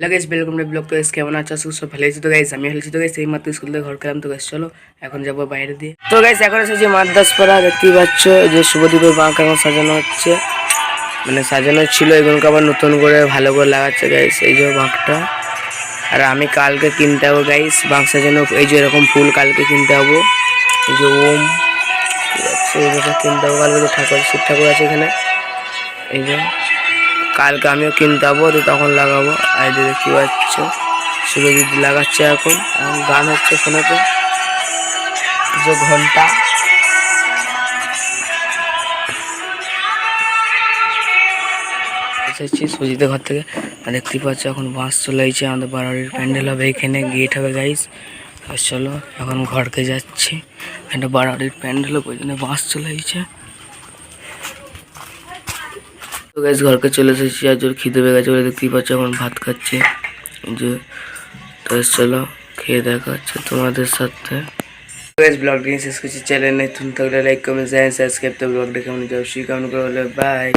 Hello guys welcome to blog তো guys কেমন আছো? সব ভালো আছি? তো গাইস আমি হেলছি তো গাইস এই মাত্র স্কুল থেকে ঘর খেলাম। তো গাইস চলো, এখন যাব বাইরে দিয়ে। তো গাইস এখন এসেছি মাদ্রাসপাড়া। দেখতেই পাচ্ছ যে শুভদীপের বাঁক এখন সাজানো হচ্ছে। মানে সাজানো ছিল, এগুলোকে আবার নতুন করে ভালো করে লাগাচ্ছে গাইস এই যে বাঁকটা। আর আমি কালকে কিনতে যাব গাইস বাঁক সাজানো, এই যে এরকম ফুল কালকে কিনতে যাব। এই যে ওম, ঠিক আছে কিনতে যাব কালকে। ঠাকুর, শিব ঠাকুর আছে এখানে। এই যে। কালকে আমিও কিনতে যাব তো তখন লাগাবো। আর দেখতে পাচ্ছ সুরজিৎ লাগাচ্ছে এখন। এখন গান হচ্ছে এই যে ঘণ্টা। এসেছি সুজিতের ঘর থেকে। আর দেখতেই পাচ্ছ, এখন বাস চলে এসেছে আমাদের বাড়ির প্যান্ডেল হবে এখানে গেট হবে গাইস আর চলো, এখন ঘরকে যাচ্ছি। একটা বাড়ির প্যান্ডেল ওই জন্য বাস চলে এসেছে তো গাইস ঘরকে চলে এসেছি। আর জোর খিদে পেয়ে গেছে বলে দেখতেই পাচ্ছি, এখন ভাত খাচ্ছে। যে, তো চলো, খেয়ে দেখা হচ্ছে তোমাদের সাথে। ব্লগটি শেষ করছি। চ্যানেল নেই তুমি থাকলে লাইক কমেন্ট শেয়ার সাবস্ক্রাইব তো ব্লগটা কেমন যাও সেই কেমন করে। বলে বাই